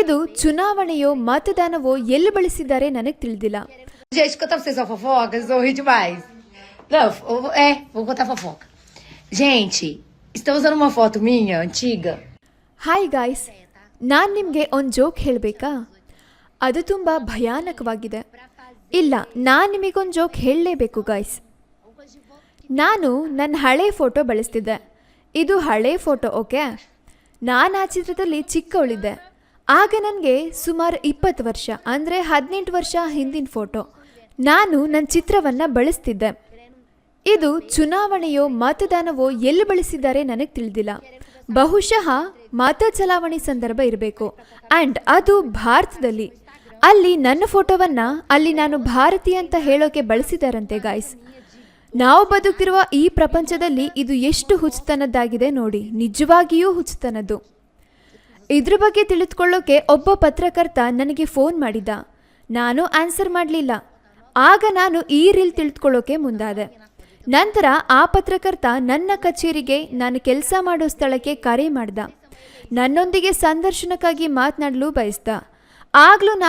ಇದು ಚುನಾವಣೆಯೋ ಮತದಾನವೋ ಎಲ್ಲಿ ಬಳಸಿದ್ದಾರೆ ನನಗೆ ತಿಳಿದಿಲ್ಲ. Gente, contar pra vocês uma fofoca, vocês vão rir demais. Não, eu vou- é, vou contar fofoca. Gente, estão usando uma foto minha, antiga. Hi guys ನಾನು ನಿಮಗೆ ಒಂದು joke ಹೇಳಬೇಕಾ? ಅದು ತುಂಬ ಭಯಾನಕವಾಗಿದೆ. ಇಲ್ಲ ನಾನು ನಿಮಗೊಂದು ಜೋಕ್ ಹೇಳಲೇಬೇಕು ಗಾಯ್ಸ್ ನಾನು ನನ್ನ ಹಳೆ ಫೋಟೋ ಬಳಸ್ತಿದ್ದೆ. ಇದು ಹಳೆ ಫೋಟೋ ಓಕೆ ನಾನು ಆ ಚಿತ್ರದಲ್ಲಿ ಚಿಕ್ಕವಳಿದ್ದೆ. ಆಗ ನನಗೆ ಸುಮಾರು ಇಪ್ಪತ್ತು ವರ್ಷ, ಅಂದರೆ ಹದಿನೆಂಟು ವರ್ಷ ಹಿಂದಿನ ಫೋಟೋ. ನಾನು ನನ್ನ ಚಿತ್ರವನ್ನು ಬಳಸ್ತಿದ್ದೆ. ಇದು ಚುನಾವಣೆಯೋ ಮತದಾನವೋ ಎಲ್ಲಿ ಬಳಸಿದ್ದಾರೆ ನನಗೆ ತಿಳಿದಿಲ್ಲ. ಬಹುಶಃ ಮತ ಚಲಾವಣೆ ಸಂದರ್ಭ ಇರಬೇಕು. ಆ್ಯಂಡ್ ಅದು ಭಾರತದಲ್ಲಿ. ಅಲ್ಲಿ ನನ್ನ ಫೋಟೋವನ್ನು ಅಲ್ಲಿ ನಾನು ಭಾರತೀಯ ಅಂತ ಹೇಳೋಕೆ ಬಳಸಿದಾರಂತೆ ಗಾಯ್ಸ್ ನಾವು ಬದುಕಿರುವ ಈ ಪ್ರಪಂಚದಲ್ಲಿ ಇದು ಎಷ್ಟು ಹುಚ್ಚುತನದ್ದಾಗಿದೆ ನೋಡಿ. ನಿಜವಾಗಿಯೂ ಹುಚ್ಚುತನದ್ದು. ಇದ್ರ ಬಗ್ಗೆ ತಿಳಿದುಕೊಳ್ಳೋಕೆ ಒಬ್ಬ ಪತ್ರಕರ್ತ ನನಗೆ ಫೋನ್ ಮಾಡಿದ್ದ. ನಾನು ಆನ್ಸರ್ ಮಾಡಲಿಲ್ಲ. ಆಗ ನಾನು ಈ ರೀಲ್ ತಿಳಿದುಕೊಳ್ಳೋಕೆ ಮುಂದಾದೆ. ನಂತರ ಆ ಪತ್ರಕರ್ತ ನನ್ನ ಕಚೇರಿಗೆ ನಾನು ಕೆಲಸ ಮಾಡೋ ಸ್ಥಳಕ್ಕೆ ಕರೆ ಮಾಡ್ದ. ನನ್ನೊಂದಿಗೆ ಸಂದರ್ಶನಕ್ಕಾಗಿ ಮಾತನಾಡಲು ಬಯಸ್ದ. ಆಗ್ಲೂ